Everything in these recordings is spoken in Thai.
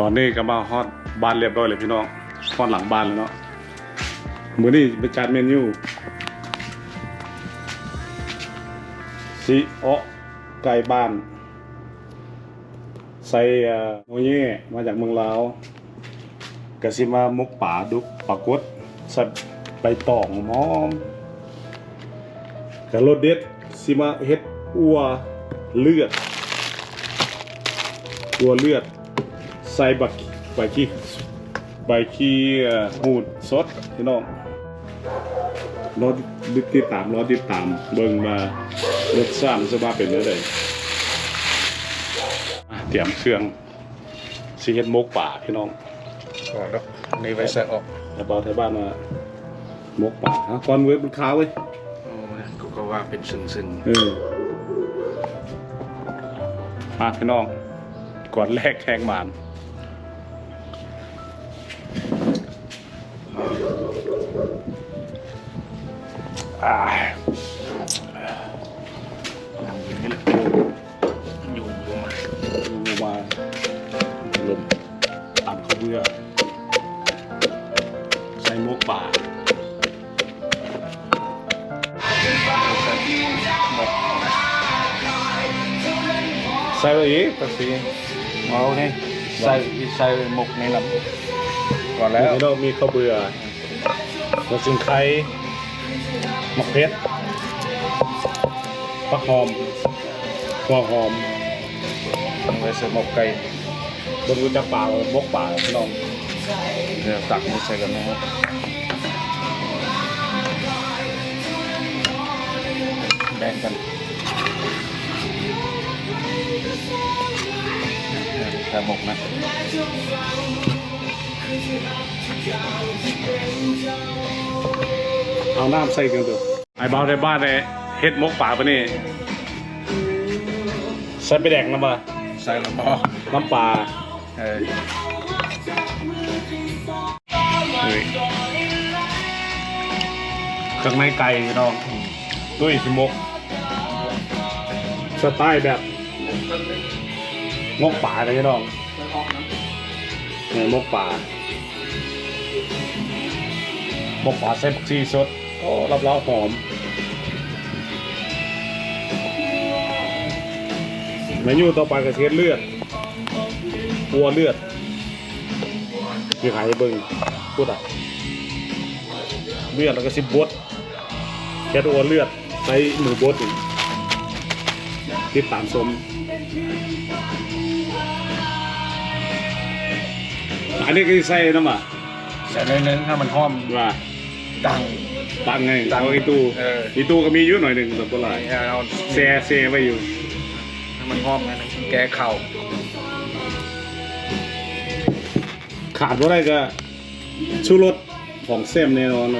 ตอนนี้ก็มาฮอดบ้านเรียบร้อยเลยพี่น้องฮอดหลังบ้านแล้วเนาะมือนี้เป็นจานเมนูซีโอะไก่บ้าน ใส่เอ่อโนเย่มาจากเมืองลาวกะสิมามุกป่าดุกปากดใส่ใบตองหอมกะโรสเด็ดสิมาเฮ็ดอัวเลือดอัวเลือด ใส่บักใบขี้ใบขี้เอ่อหูดสดพี่น้องรอติดตามรอติดตามเบิ่งมารสชาติมันจะมาเป็นจังไดอะเตรียมเครื่องสิเฮ็ดหมกป่าพี่น้องก่อนแล้วนี่ไว้ใส่ออกแล้วเบาไทยบ้านมาหมกป่าฮะก่อนเว้ยมันขาวเว้ยโอ้ยกูก็ว่าเป็นซึ่งซึ่งเออมาพี่น้อง ก่อนแรกแข่งหมานอ่าอยู่นี่แหละอยู่อยู่มาลมาลมตามข้าวเบื่อใส่มกป่าหมก ในลำก่อนแล้แล้ววพี่น้องมีข้าวเบื่อมะสิงไข่มะเขือปักหอมหัวหอมไว้ใส่หมกไก่บนรู้จักป่ามกป่าพี่น้องเดี๋ยวตักนี่ใส่กันนะครับแบ่งกันใส่หมกนะเอาน้ำใส่กันดูไอ้บ้าวในบ้านเนี่ยเฮ็ดมกป่าปะนี่ใส่ไปแดกน้ำปลาใส่ละพอน้ำปลาเออเฮ้ยเครื่องในไก่พี่น้องด้วยสิมกสไตล์แบบ มกป่าเลยพี่น้องเนี่ยมกป่ามกป่าใส่ผักชีสดโอ้รับเล้าหอมเมนูต่อไปก็เทศเลือดวัวเลือดมีขายเบิ่งพูดอะเลือดแล้วก็สิบบดแค่ตัวเลือดใส่หมูบดติดตามสม อันนี้ก็สิใส่น้ำอะใส่ในอยนึงถ้ามันหอมว่าดังตังไงตังเอาไอ้ตู้เออไอ้ตู้ก็มีอยู่หน่อยหนึ่งตัวละเอาแซ่แซ่ไว้อยู่ให้มันหอมนะแก้เข่าขาดว่าได้ก็ชูรสของเส้มแน่นอนเล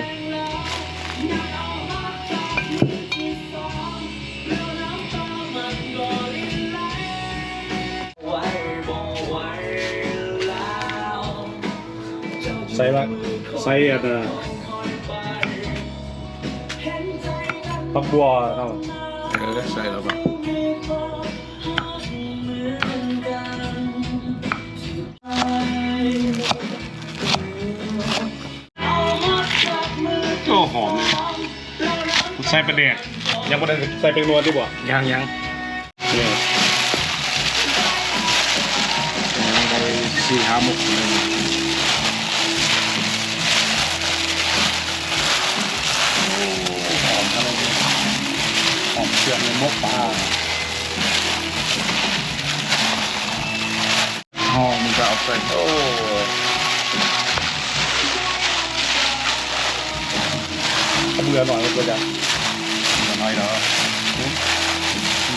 ใส่ละใส่อันน่ะปักบัวเนาะเออใส่แล้วป่ะโอ้หอมเลยใส่ประเดกยังไม่ได้ใส่เป็นนวลดีกว่ายังยังเนี่ยยังไปสี่ห้าหมกเลย หอมเชียงมกปลาหอมมันจะเอาใส่โอ้เบื่อหน่อยก็จะมันน้อยเนาะ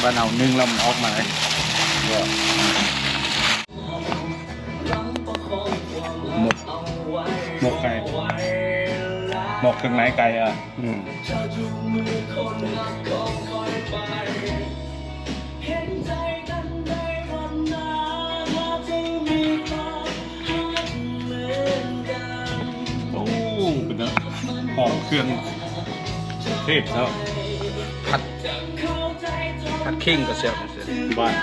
บ้านเอานึ่งแล้วมันออกมาเลยหมกหมกไก่หมกเครื่อะอืม งในไก่อะอืมโอ้เป็นเนอะหอมเครื่องเทศครับผัดผัดขิงก็เสียบเสียบบ้าน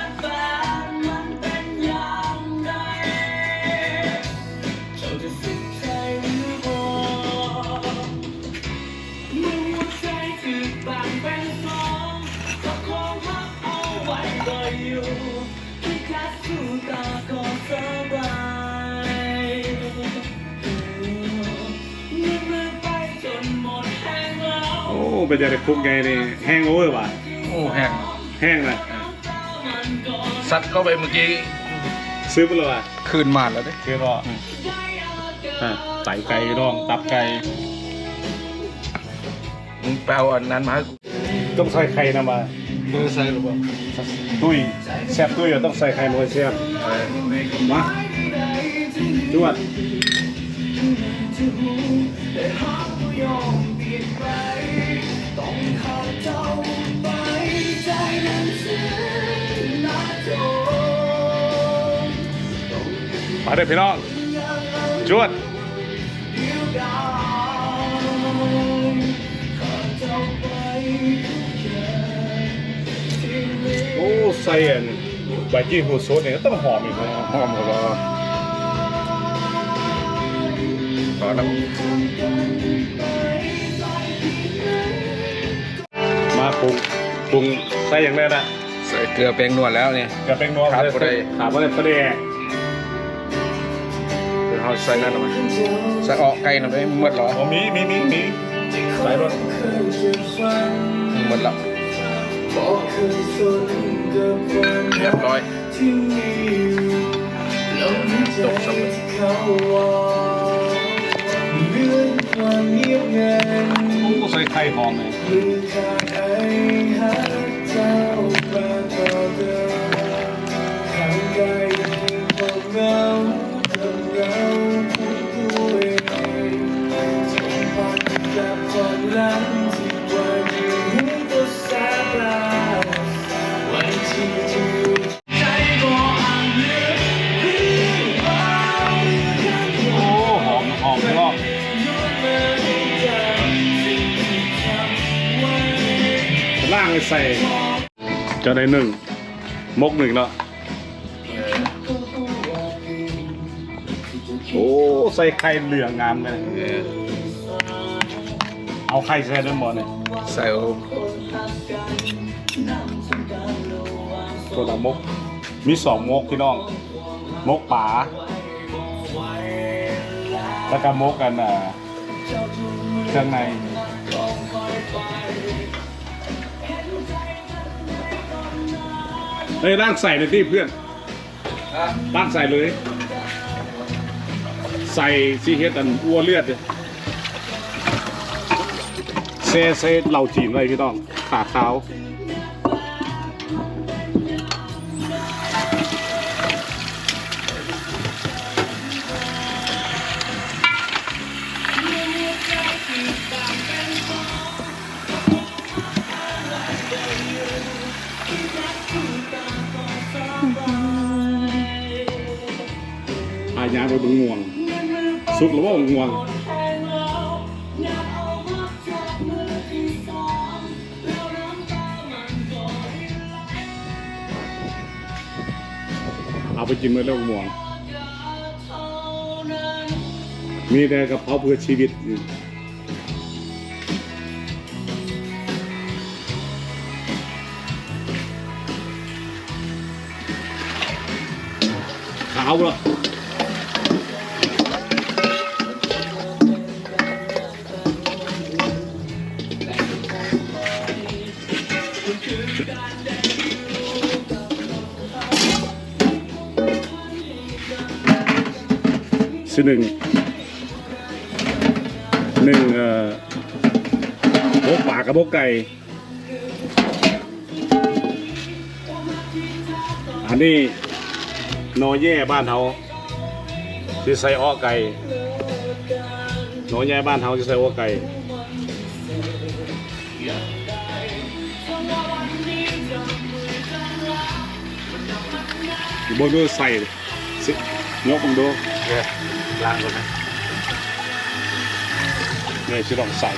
เป็นจะได้คุกไงนี่แห้งโอเวอร์ป่ะโอ้แห้งแห้งนะซัดเข้าไปเมื่อกี้ซื้อไปเลยป่ะคืนมาแล้วเด้คือรออะไตไก่ดองตับไก่มึงไปเอาอันนั้นมาต้องใส่ไข่นะมาเบอร์ใส่หรือเปล่าตุ้ยแซ่บตุ้ยอะต้องใส่ไข่หน่อยแซ่บมาจวด เด้อพี่น้อง จวดโอ้ใส่อันใบกี้หูซดเนี่ยก็ต้องหอมอีกนะหอมหมดแล้วพอแล้วมาปรุงปรุงใส่อย่างแรกนะใส่เกลือแป้งนวดแล้วเนี่ยอย่าเป็นนัวขาดบ่ได้ ขาดบ่ได้ประเดะ เดี๋ยวเราใส่นั่นออกมาใส่ออกไก่หน่อยได้หมดเหรออ๋อมีมีมีมีใส่รถหมดแล้วเรียบร้อยจบสำเร็จโอ้ใส่ไข่หอมเลย ไปใส่ จะได้หนึ่งมกหนึ่งเนาะโอ้ใส่ไข่เหลืองงามเลยเออเอาไข่ใส่ด้านบนเนี่ยใส่โอ้ตัวละมก มีสองมกพี่น้อง มกป่าแล้วก็มกกันอ่าเครื่องใน เฮ้ยร่างใส่เลยที่เพื่อนร่างใส่เลย ใส่ซีเฮดอันอ้วเลือดเลยเซเซเหล่าจีนเลยพี่น้องขาขาว อายาไปบึงง่วง สุกหรือว่าง่วงเอาไปกินเมื่อเลิกง่วง มีแต่กระเพราเพื่อชีวิตอยู่ ขาวเหรอสิหนึ่งหนึ่งเอ่อโบกปากกับโบกไก่ อันนี้นอแย่บ้านเฮาที่ใส่อ้อไก่นอแย่บ้านเฮาที่ใส่อ้อไก่บนดูใส่สิยกมึงดูเดี๋ยว ล้างก่อนนะเนี่ยชิลองใส่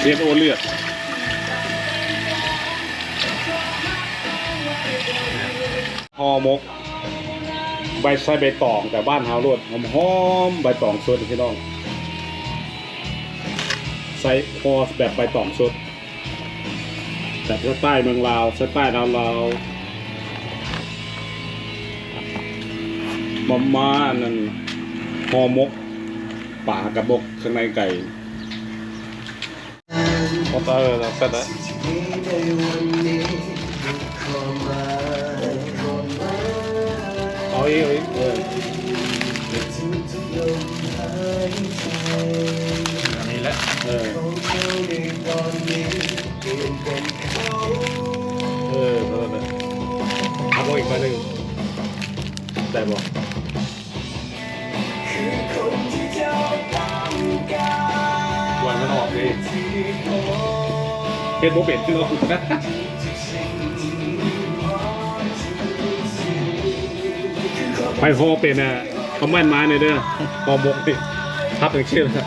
เลียดโอเลือดห่อหมก ใบใส่ใบตองแต่บ้านเฮาโลดหอมหอมใบตองสดพี่น้องใส่ห่อแบบใบตองสดแต่สไตล์เมืองลาวสไตล์ลาวลาวมาม่านั่น ห่อหมกป่ากับบกข้างในไก่พอตาเออเสร็จแล้วเอาอีกเอาอีกเอออันนี้แหละเออเออเออเลยทำเอาอีกมาหนึ่งได้บ่วันมันออก เฮ็ดโมเป็นคือเอานะไปพอเป็นอะเขาแม่นมาเนี่ยเด้อพอมกติทับอย่างเชื่อนะ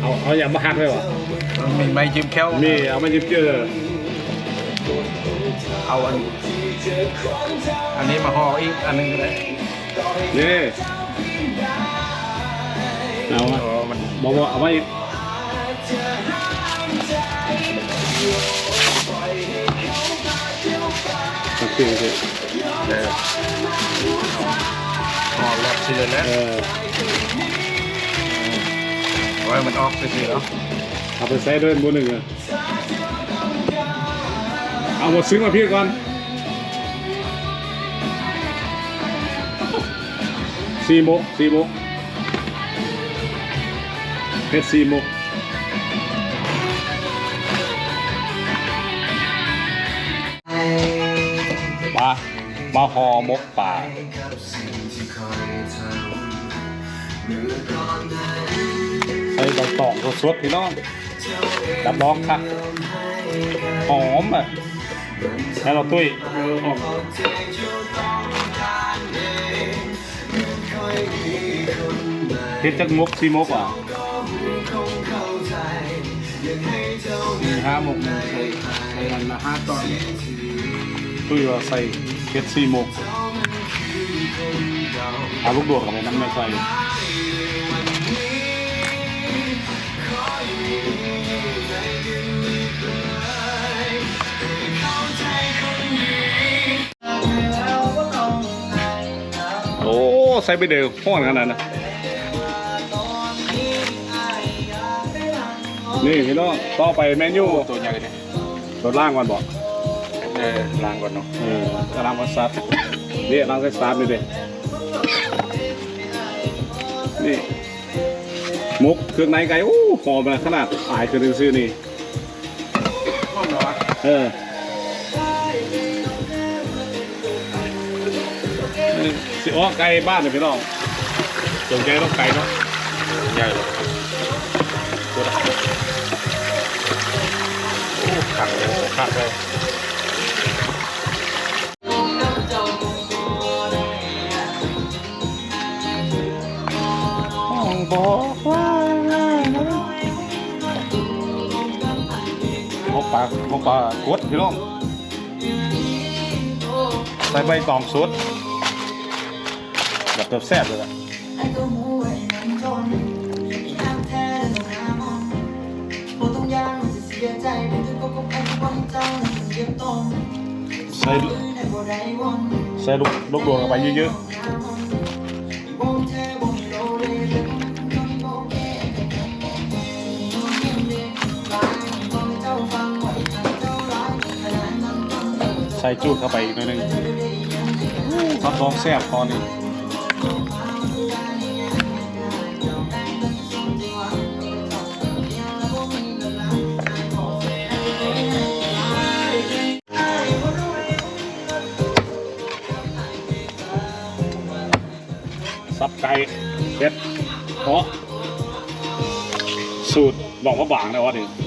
เอาเอาอย่างมาหัดไว้วะมีไม้จิ้มแค้วมีเอามาจิ้มเจอเอาอันอันนี้มาห่ออีกอันหนึงก็ได้นี่เอามาอ๋อมันบอกว่าเอาไว้ โอเคโอเคเออห่อแลบเสือแล้วเออไว้มันออกเสือๆเอาเอาไปใส่ด้วยบนหนึ่งอะเอาหมดซึ้งมาพี่ก่อนสี่โมกสี่โมกเพชรสี่โม มาหอมกป่าใส่ใบตองสดๆพี่น้องดับร้องค่ะหอมอะแล้วเราตุ้ยเฮ็ดจักมกซีมกอะมีห้าหมกงใส่ใส่อันละห้าตอนตุ้ยว่าใส่ เฮ็ดซีมกเอาลูกดวงกับไปน้ำไม่ใส่โอ้ ใส่ไปเดียวห้อนขนาดนั้นนี่พี่น้องต่อไปเมนูตัวใหญ่เนี่ยตัวล่างก่อนบอก เออล้างก่อนเนาะออตัวล่างก่อนซัดนี่ล่างใส่ซัดนี่เด้นี่มุกเครื่องในไก่โอ้หอมนะขนาดอายคือซื้อนี่ห้องนอนเออเออสิอ๋อไก่บ้านเลยพี่น้องสนใจต้องไก่เนาะใหญ่เลยโอ้ขังเลยขังเลย ลาหมกปลากดพี่น้องใส่ใบตองสดแบบแซ่บๆเลยอะ ไอ้ตัวหมูไอ้น้ำจนอีน้ำแท้เดินน้ำมันโปรต้องย่างมันจะเสียใจเป็นทุกข์ก็คงไว้เจ้าหนึ่งเดียวต้น ใส่ ได้บ่ได้วน ใส่ลูกลูกดวงเข้าไปเยอะ ว ส่จูดเข้าไปอีกหน่อยหนึงซับซ้อนแซ่บพอนี่ซับไก่เผ็ดเพราะสูตรบอกว่าบางนะวะเนี่